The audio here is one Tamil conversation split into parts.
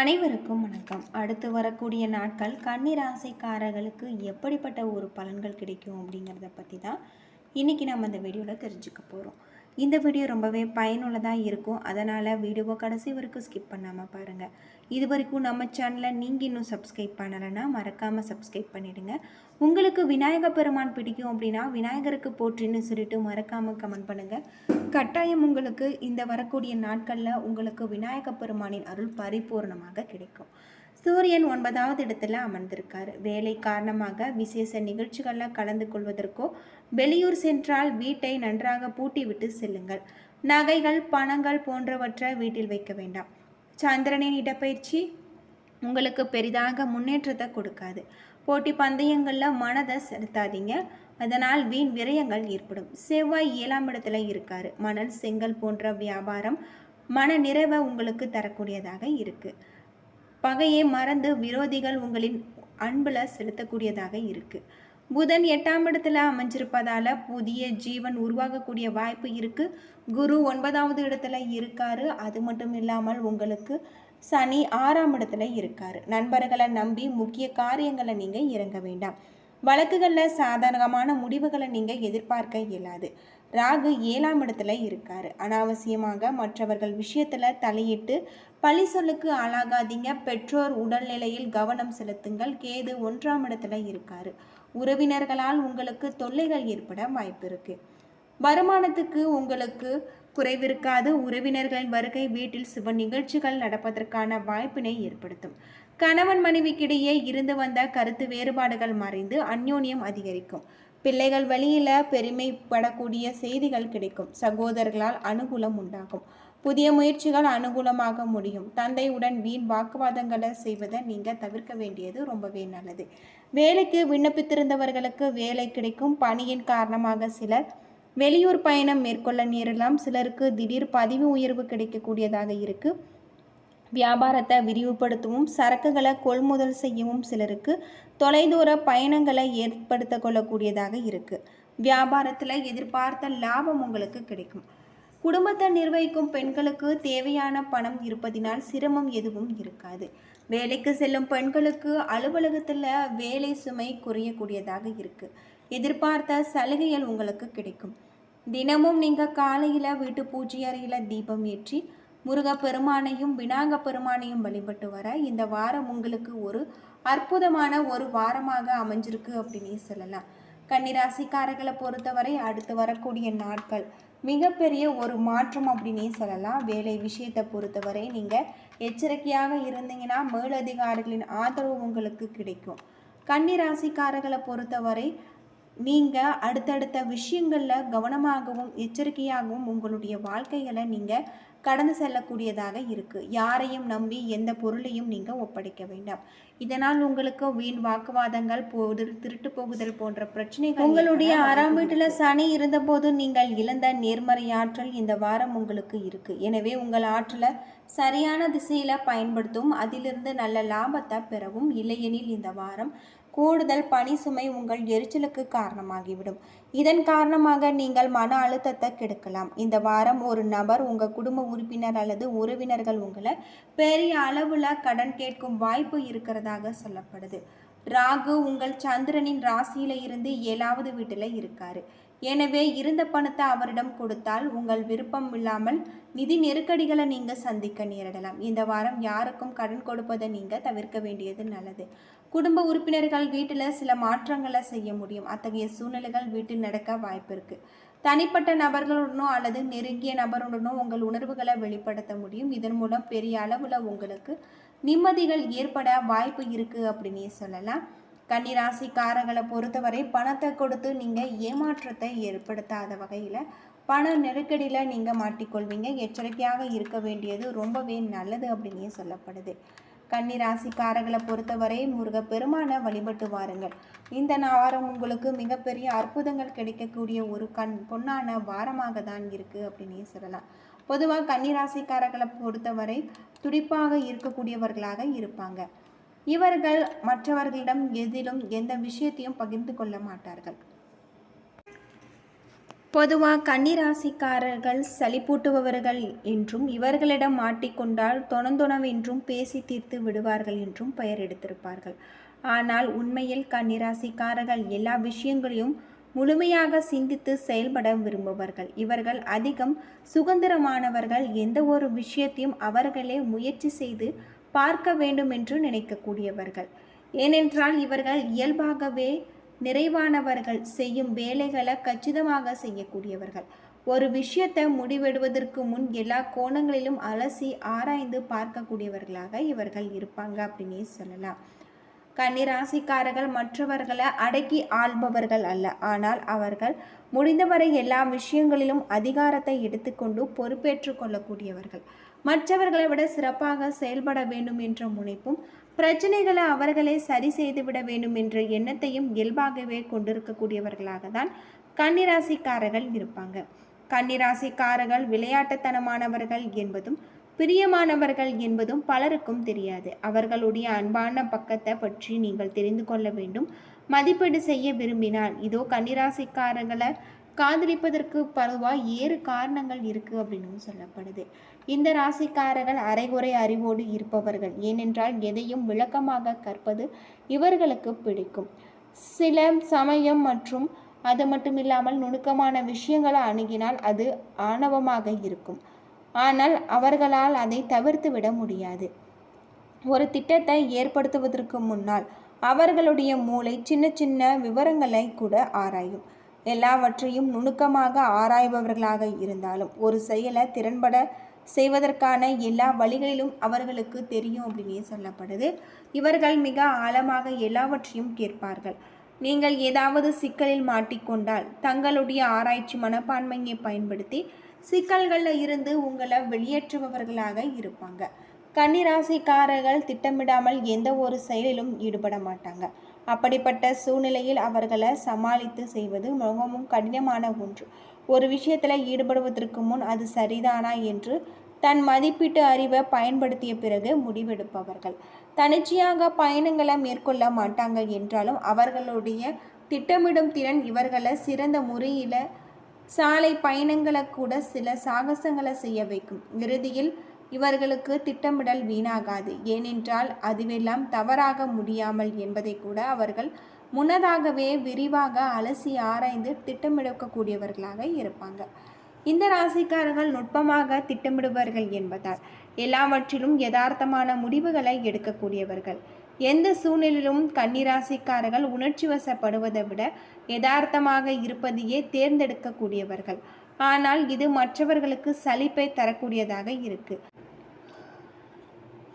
அனைவருக்கும் வணக்கம். அடுத்து வரக்கூடிய நாட்கள் கன்னிராசிக்காரர்களுக்கு எப்படிப்பட்ட ஒரு பலன்கள் கிடைக்கும் அப்படிங்கிறத பற்றி தான் இன்றைக்கி நம்ம இந்த வீடியோவில் தெரிஞ்சுக்க போகிறோம் இந்த வீடியோ ரொம்பவே பயனுள்ளதாக இருக்கும். அதனால் வீடியோவை கடைசி வரைக்கும் ஸ்கிப் பண்ணாமல் பாருங்கள் இது வரைக்கும் நம்ம சேனலை நீங்கள் இன்னும் சப்ஸ்கிரைப் பண்ணலைன்னா மறக்காமல் சப்ஸ்கிரைப் பண்ணிவிடுங்க உங்களுக்கு விநாயக பெருமான் பிடிக்கும் அப்படின்னா விநாயகருக்கு போற்றின்னு சொல்லிட்டு மறக்காமல் கமெண்ட் பண்ணுங்கள் கட்டாயம் உங்களுக்கு இந்த வரக்கூடிய நாட்களில் உங்களுக்கு விநாயக பெருமானின் அருள் பரிபூர்ணமாக கிடைக்கும். சூரியன் ஒன்பதாவது இடத்துல அமர்ந்திருக்கார். வேலை காரணமாக விசேஷ நிகழ்ச்சிகளில் கலந்து கொள்வதற்கோ வெளியூர் சென்றால் வீட்டை நன்றாக பூட்டிவிட்டு செல்லுங்கள். நகைகள் பணங்கள் போன்றவற்றை வீட்டில் வைக்க வேண்டாம். சந்திரனின் இடப்பயிற்சி உங்களுக்கு பெரிதாக முன்னேற்றத்தை கொடுக்காது. போட்டி பந்தயங்களில் மனதை செலுத்தாதீங்க. அதனால் வீண் விரயங்கள் ஏற்படும். செவ்வாய் ஏழாம் இடத்துல இருக்காரு. மணல் செங்கல் போன்ற வியாபாரம் மன நிறைவை உங்களுக்கு தரக்கூடியதாக இருக்குது பகையை மறந்து விரோதிகள் உங்களின் அன்பில் செலுத்தக்கூடியதாக இருக்குது புதன் எட்டாம் இடத்துல அமைஞ்சிருப்பதால புதிய ஜீவன் உருவாகக்கூடிய வாய்ப்பு இருக்கு. குரு ஒன்பதாவது இடத்துல இருக்காரு. அது மட்டும் இல்லாமல் உங்களுக்கு சனி ஆறாம் இடத்துல இருக்காரு. நண்பர்களை நம்பி முக்கிய காரியங்களை நீங்கள் இறங்க வேண்டாம். வழக்குகளில் சாதகமான முடிவுகளை நீங்கள் எதிர்பார்க்க இயலாது. ராகு ஏழாம் இடத்துல இருக்காரு. அனாவசியமாக மற்றவர்கள் விஷயத்தில் தலையிட்டு பழி சொல்லுக்கு ஆளாகாதீங்க. பெற்றோர் உடல்நிலையில் கவனம் செலுத்துங்கள். கேது ஒன்றாம் இடத்துல இருக்காரு. உறவினர்களால் உங்களுக்கு தொல்லைகள் ஏற்பட வாய்ப்பு இருக்கு. வருமானத்துக்கு உங்களுக்கு குறைவிருக்காது. உறவினர்களின் வருகை வீட்டில் சுப நிகழ்ச்சிகள் நடப்பதற்கான வாய்ப்பினை ஏற்படுத்தும். கணவன் மனைவிக்கிடையே இருந்து வந்த கருத்து வேறுபாடுகள் மறைந்து அந்யோன்யம் அதிகரிக்கும். பிள்ளைகள் வழியில் பெருமைப்படக்கூடிய செய்திகள் கிடைக்கும். சகோதரர்களால் அனுகூலம் உண்டாகும். புதிய முயற்சிகள் அனுகூலமாக முடியும். தந்தையுடன் வீண் வாக்குவாதங்களை செய்வதை நீங்கள் தவிர்க்க வேண்டியது ரொம்பவே நல்லது. வேலைக்கு விண்ணப்பித்திருந்தவர்களுக்கு வேலை கிடைக்கும். பணியின் காரணமாக சிலர் வெளியூர் பயணம் மேற்கொள்ள நேரலாம் சிலருக்கு திடீர் பதவி உயர்வு கிடைக்கக்கூடியதாக இருக்குது வியாபாரத்தை விரிவுபடுத்தவும் சரக்குகளை கொள்முதல் செய்யவும் சிலருக்கு தொலைதூர பயணங்களை ஏற்படுத்த கொள்ளக்கூடியதாக இருக்குது வியாபாரத்தில் எதிர்பார்த்த லாபம் உங்களுக்கு கிடைக்கும். குடும்பத்தை நிர்வகிக்கும் பெண்களுக்கு தேவையான பணம் இருப்பதினால் சிரமம் எதுவும் இருக்காது. வேலைக்கு செல்லும் பெண்களுக்கு அலுவலகத்தில் வேலை சுமை குறையக்கூடியதாக இருக்குது எதிர்பார்த்த சலுகைகள் உங்களுக்கு கிடைக்கும். தினமும் நீங்கள் காலையில் வீட்டு பூஜை அறையில் தீபம் ஏற்றி முருகப்பெருமானையும் விநாயக பெருமானையும் வழிபட்டு வர இந்த வாரம் உங்களுக்கு ஒரு அற்புதமான ஒரு வாரமாக அமைஞ்சிருக்கு அப்படின்னு சொல்லலாம். கன்னிராசிக்காரர்களை பொறுத்தவரை அடுத்து வரக்கூடிய நாட்கள் மிகப்பெரிய ஒரு மாற்றம் அப்படின்னே சொல்லலாம். வேலை விஷயத்தை பொறுத்தவரை நீங்கள் எச்சரிக்கையாக இருந்தீங்கன்னா மேலதிகாரிகளின் ஆதரவு உங்களுக்கு கிடைக்கும். கன்னிராசிக்காரர்களை பொறுத்தவரை நீங்கள் அடுத்தடுத்த விஷயங்களில் கவனமாகவும் எச்சரிக்கையாகவும் உங்களுடைய வாழ்க்கைகளை நீங்கள் கடந்து செல்லக்கூடியதாக இருக்குது யாரையும் நம்பி எந்த பொருளையும் நீங்கள் ஒப்படைக்க வேண்டாம். இதனால் உங்களுக்கு வீண் வாக்குவாதங்கள் போதல் திருட்டு போகுதல் போன்ற பிரச்சனைகள் உங்களுடைய ஆறாம் வீட்டில் சனி இருந்தபோது நீங்கள் இழந்த நேர்மறை ஆற்றல் இந்த வாரம் உங்களுக்கு இருக்கு. எனவே உங்கள் ஆற்றலை சரியான திசையில் பயன்படுத்தும். அதிலிருந்து நல்ல லாபத்தை பெறவும் இல்லையெனில் இந்த வாரம் கூடுதல் பணி சுமை உங்கள் எரிச்சலுக்கு காரணமாகிவிடும். இதன் காரணமாக நீங்கள் மன அழுத்தத்தை கெடுக்கலாம். இந்த வாரம் ஒரு நபர் உங்கள் குடும்ப உறுப்பினர் அல்லது உறவினர்கள் உங்களை பெரிய அளவில் கடன் கேட்கும் வாய்ப்பு இருக்கிறதாக சொல்லப்படுது. ராகு உங்கள் சந்திரனின் ராசியில இருந்து ஏழாவது வீட்டில் இருக்காரு. எனவே இருந்த பணத்தை அவரிடம் கொடுத்தால் உங்கள் விருப்பம் இல்லாமல் நிதி நெருக்கடிகளை நீங்கள் சந்திக்க நேரிடலாம். இந்த வாரம் யாருக்கும் கடன் கொடுப்பதை நீங்கள் தவிர்க்க வேண்டியது நல்லது. குடும்ப உறுப்பினர்கள் வீட்டில் சில மாற்றங்களை செய்ய முடியும். அத்தகைய சூழ்நிலைகள் வீட்டில் நடக்க வாய்ப்பு இருக்குது தனிப்பட்ட நபர்களுடனோ அல்லது நெருங்கிய நபருடனோ உங்கள் உணர்வுகளை வெளிப்படுத்த முடியும். இதன் மூலம் பெரிய அளவில் உங்களுக்கு நிம்மதிகள் ஏற்பட வாய்ப்பு இருக்குது அப்படின்னே சொல்லலாம். கன்னிராசிக்காரங்களை பொறுத்தவரை பணத்தை கொடுத்து நீங்கள் ஏமாற்றத்தை ஏற்படுத்தாத வகையில் பண நெருக்கடியில் நீங்கள் மாட்டிக்கொள்வீங்க. எச்சரிக்கையாக இருக்க வேண்டியது ரொம்பவே நல்லது அப்படின்னே சொல்லப்படுது. கன்னிராசிக்காரர்களை பொறுத்தவரை முருகப்பெருமான வழிபட்டு வாருங்கள். இந்த வாரம் உங்களுக்கு மிகப்பெரிய அற்புதங்கள் கிடைக்கக்கூடிய ஒரு கண் பொன்னான வாரமாக தான் இருக்குது அப்படின்னே சொல்லலாம். பொதுவாக கன்னிராசிக்காரர்களை பொறுத்தவரை துடிப்பாக இருக்கக்கூடியவர்களாக இருப்பாங்க. இவர்கள் மற்றவர்களிடம் எதிலும் எந்த விஷயத்தையும் பகிர்ந்து கொள்ள மாட்டார்கள். பொதுவாக கன்னிராசிக்காரர்கள் சலிப்பூட்டுபவர்கள் என்றும் இவர்களிடம் மாட்டிக்கொண்டால் தொணந்தொணவென்றும் பேசி தீர்த்து விடுவார்கள் என்றும் பெயர் எடுத்திருப்பார்கள். ஆனால் உண்மையில் கன்னிராசிக்காரர்கள் எல்லா விஷயங்களையும் முழுமையாக சிந்தித்து செயல்பட விரும்புபவர்கள் இவர்கள் அதிகம் சுதந்திரமானவர்கள். எந்த ஒரு விஷயத்தையும் அவர்களே முயற்சி செய்து பார்க்க வேண்டும் என்று நினைக்கக்கூடியவர்கள். ஏனென்றால் இவர்கள் இயல்பாகவே நிறைவானவர்கள் செய்யும் வேலைகளை கச்சிதமாக செய்யக்கூடியவர்கள். ஒரு விஷயத்தை முடிவெடுவதற்கு முன் எல்லா கோணங்களிலும் அலசி ஆராய்ந்து பார்க்கக்கூடியவர்களாக இவர்கள் இருப்பாங்க அப்படின்னே சொல்லலாம். கன்னிராசிக்காரர்கள் மற்றவர்களை அடக்கி ஆள்பவர்கள் அல்ல. ஆனால் அவர்கள் முடிந்தவரை எல்லா விஷயங்களிலும் அதிகாரத்தை எடுத்துக்கொண்டு பொறுப்பேற்று கொள்ளக்கூடியவர்கள். மற்றவர்களை விட சிறப்பாக செயல்பட வேண்டும் என்ற முனைப்பும் பிரச்சனைகளை அவர்களே சரி செய்துவிட வேண்டும் என்ற எண்ணத்தையும் இயல்பாகவே கொண்டிருக்கக்கூடியவர்களாக தான் கன்னிராசிக்காரர்கள் இருப்பாங்க. கன்னிராசிக்காரர்கள் விளையாட்டுத்தனமானவர்கள் என்பதும் பிரியமானவர்கள் என்பதும் பலருக்கும் தெரியாது. அவர்களுடைய அன்பான பக்கத்தை பற்றி நீங்கள் தெரிந்து கொள்ள வேண்டும். மதிப்பீடு செய்ய விரும்பினால் இதோ கன்னிராசிக்காரர்களை காதலிப்பதற்கு பருவாய் ஏறு காரணங்கள் இருக்குது அப்படின்னு சொல்லப்படுது. இந்த ராசிக்காரர்கள் அரைகுறை அறிவோடு இருப்பவர்கள். ஏனென்றால் எதையும் விளக்கமாக கற்பது இவர்களுக்கு பிடிக்கும். சில சமயம் மற்றும் அது மட்டும் இல்லாமல் நுணுக்கமான விஷயங்களை அணுகினால் அது ஆணவமாக இருக்கும். ஆனால் அவர்களால் அதை தவிர்த்து விட முடியாது. ஒரு திட்டத்தை ஏற்படுத்துவதற்கு முன்னால் அவர்களுடைய மூளை சின்ன சின்ன விவரங்களை கூட ஆராயும். எல்லாவற்றையும் நுணுக்கமாக ஆராய்பவர்களாக இருந்தாலும் ஒரு செயலை திறன்பட செய்வதற்கான எல்லா வழிகளிலும் அவர்களுக்கு தெரியும் அப்படின்னே சொல்லப்படுது. இவர்கள் மிக ஆழமாக எல்லாவற்றையும் கேட்பார்கள். நீங்கள் ஏதாவது சிக்கலில் மாட்டிக்கொண்டால் தங்களுடைய ஆராய்ச்சி மனப்பான்மையை பயன்படுத்தி சிக்கல்களில் இருந்து உங்களை வெளியேற்றுபவர்களாக இருப்பாங்க. கன்னிராசிக்காரர்கள் திட்டமிடாமல் எந்த ஒரு செயலிலும் ஈடுபட மாட்டாங்க. அப்படிப்பட்ட சூழ்நிலையில் அவர்களை சமாளித்து செய்வது மிகவும் கடினமான ஒன்று. ஒரு விஷயத்தில் ஈடுபடுவதற்கு முன் அது சரிதானா என்று தன் மதிப்பீட்டு அறிவை பயன்படுத்திய பிறகு முடிவெடுப்பவர்கள். தனிச்சையாக பயணங்களை மேற்கொள்ள மாட்டாங்க என்றாலும் அவர்களுடைய திட்டமிடும் திறன் இவர்களை சிறந்த முறையில் சாலை பயணங்களை கூட சில சாகசங்களை செய்ய வைக்கும். இறுதியில் இவர்களுக்கு திட்டமிடல் வீணாகாது. ஏனென்றால் அதுவெல்லாம் தவறாக முடியாமல் என்பதை கூட அவர்கள் முன்னதாகவே விரிவாக அலசி ஆராய்ந்து திட்டமிடக்கூடியவர்களாக இருப்பாங்க. இந்த ராசிக்காரர்கள் நுட்பமாக திட்டமிடுவார்கள் என்பதால் எல்லாவற்றிலும் யதார்த்தமான முடிவுகளை எடுக்கக்கூடியவர்கள். எந்த சூழ்நிலையிலும் கன்னிராசிக்காரர்கள் உணர்ச்சி வசப்படுவதை விட யதார்த்தமாக இருப்பதையே தேர்ந்தெடுக்கக்கூடியவர்கள். ஆனால் இது மற்றவர்களுக்கு சலிப்பை தரக்கூடியதாக இருக்கு.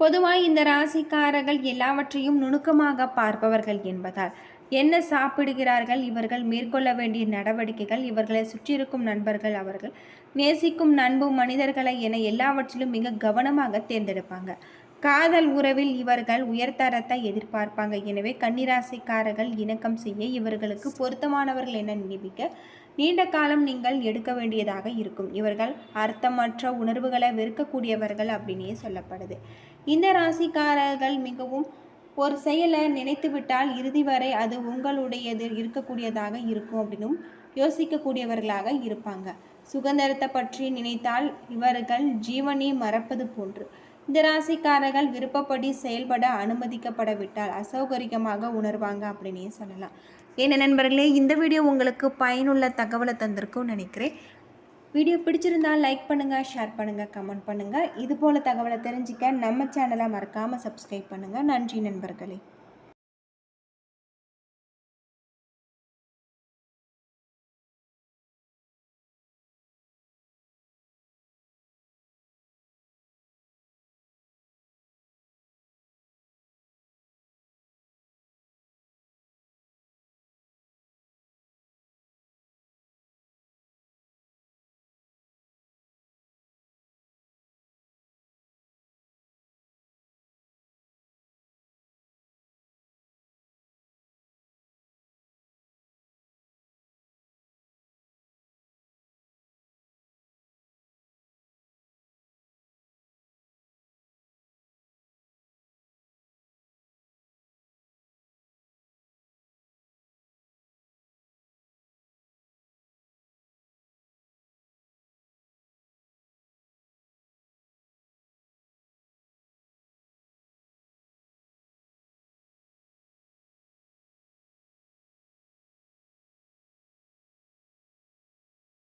பொதுவாக இந்த ராசிக்காரர்கள் எல்லாவற்றையும் நுணுக்கமாக பார்ப்பவர்கள் என்பதால் என்ன சாப்பிடுகிறார்கள் இவர்கள் மேற்கொள்ள வேண்டிய நடவடிக்கைகள் இவர்களை சுற்றியிருக்கும் நண்பர்கள் அவர்கள் நேசிக்கும் நண்பு மனிதர்களை என எல்லாவற்றிலும் மிக கவனமாக தேர்ந்தெடுப்பாங்க. காதல் உறவில் இவர்கள் உயர்தரத்தை எதிர்பார்ப்பாங்க. எனவே கன்னிராசிக்காரர்கள் இணக்கம் செய்ய இவர்களுக்கு பொருத்தமானவர்கள் என நிரூபிக்க நீண்ட காலம் நீங்கள் எடுக்க வேண்டியதாக இருக்கும். இவர்கள் அர்த்தமற்ற உணர்வுகளை வெறுக்கக்கூடியவர்கள் அப்படின்னே சொல்லப்படுது. இந்த ராசிக்காரர்கள் மிகவும் ஒரு செயலை நினைத்துவிட்டால் இறுதி வரை அது உங்களுடையது இருக்கக்கூடியதாக இருக்கும் அப்படின்னும் யோசிக்கக்கூடியவர்களாக இருப்பாங்க. சுதந்திரத்தை பற்றி நினைத்தால் இவர்கள் ஜீவனை மறப்பது போன்று. இந்த ராசிக்காரர்கள் விருப்பப்படி செயல்பட அனுமதிக்கப்படவிட்டால் அசௌகரியமாக உணர்வாங்க அப்படின்னே சொல்லலாம். என்ன நண்பர்களே இந்த வீடியோ உங்களுக்கு பயனுள்ள தகவலை தந்திருக்கும் நினைக்கிறேன். வீடியோ பிடிச்சிருந்தால் லைக் பண்ணுங்கள் ஷேர் பண்ணுங்கள் கமெண்ட் பண்ணுங்கள் இது போல் தகவலை தெரிஞ்சிக்க நம்ம சேனலை மறக்காமல் சப்ஸ்கிரைப் பண்ணுங்கள் நன்றி நண்பர்களே.